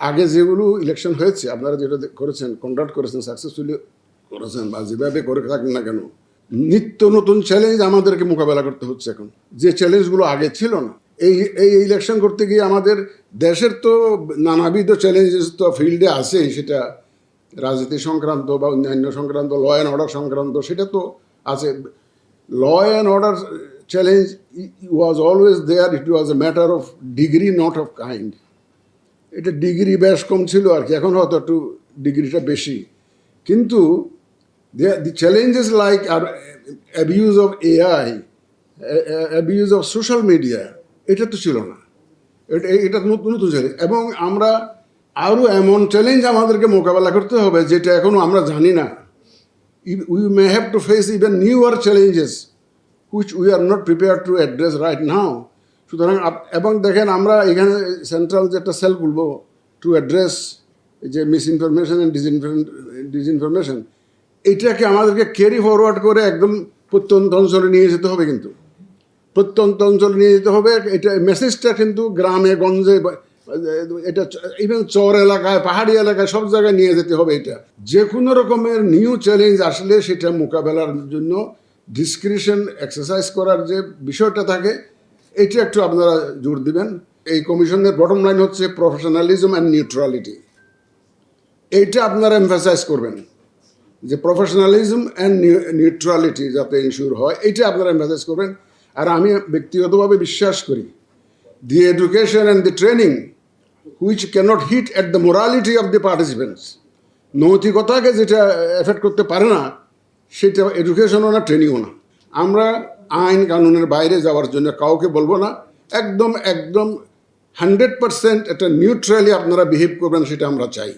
আগে যেগুলো ইলেকশন হয়েছে, আপনারা যেটা করেছেন কন্ডাক্ট করেছেন সাকসেসফুলি করেছেন বা যেভাবে করে থাকেন না কেন, নিত্য নতুন চ্যালেঞ্জ আমাদেরকে মোকাবেলা করতে হচ্ছে এখন। যে চ্যালেঞ্জগুলো আগে ছিল না, এই এই ইলেকশন করতে গিয়ে আমাদের দেশের তো নানাবিধ চ্যালেঞ্জেস তো ফিল্ডে আছেই, সেটা রাজনীতি সংক্রান্ত বা অন্যান্য সংক্রান্ত ল অ্যান্ড অর্ডার সংক্রান্ত, সেটা তো আছে। Law and order challenge was always there it was a matter of degree not of kind এটা ডিগ্রি বেশ কম ছিল আর কি, এখন হয়তো একটু ডিগ্রিটা বেশি। কিন্তু the challenges like R abuse of AI abuse of social media এটা তো ছিল না। এটা এটা নতুন নতুন চ্যালেঞ্জ এবং আমরা আরও এমন চ্যালেঞ্জ আমাদেরকে মোকাবেলা করতে হবে যেটা এখনও আমরা জানি না। We may have to face even newer challenges which we are not prepare to address right now সুতরাং এবং দেখেন আমরা এখানে সেন্ট্রাল যে একটা সেল খুলবো টু অ্যাড্রেস যে মিস ইনফরমেশন অ্যান্ড ডিসইনফরমেশন এটাকে আমাদেরকে ক্যারি ফরওয়ার্ড করে একদম প্রত্যন্ত অঞ্চলে নিয়ে যেতে হবে কিন্তু। প্রত্যন্ত অঞ্চলে নিয়ে যেতে হবে, এটা মেসেজটা কিন্তু গ্রামে, গঞ্জে এটা ইভেন চর এলাকায়, পাহাড়ি এলাকায় সব জায়গায় নিয়ে যেতে হবে এটা। যে কোনো রকমের নিউ চ্যালেঞ্জ আসলে সেটা মোকাবেলার জন্য ডিসক্রিপশন এক্সারসাইজ করার যে বিষয়টা থাকে এটা একটু আপনারা জোর দিবেন। এই কমিশনের বটম লাইন হচ্ছে প্রফেশনালিজম অ্যান্ড নিউট্রালিটি এইটা আপনারা এমফাসাইজ করবেন যে প্রফেশনালিজম অ্যান্ড নিউট্রালিটি যাতে ইনশিওর হয়, এইটা আপনারা এমফাসাইজ করবেন। আর আমি ব্যক্তিগতভাবে বিশ্বাস করি the education and the training which cannot hit at the morality of the participants নৈতিকতাকে যেটা এফেক্ট করতে পারে না, সেটা এডুকেশনও না ট্রেনিংও না। আমরা আইন কানুনের বাইরে যাওয়ার জন্য কাউকে বলব না। একদম একদম হান্ড্রেড পারসেন্ট একটা নিউট্রালি আপনারা বিহেভ করবেন, সেটা আমরা চাই।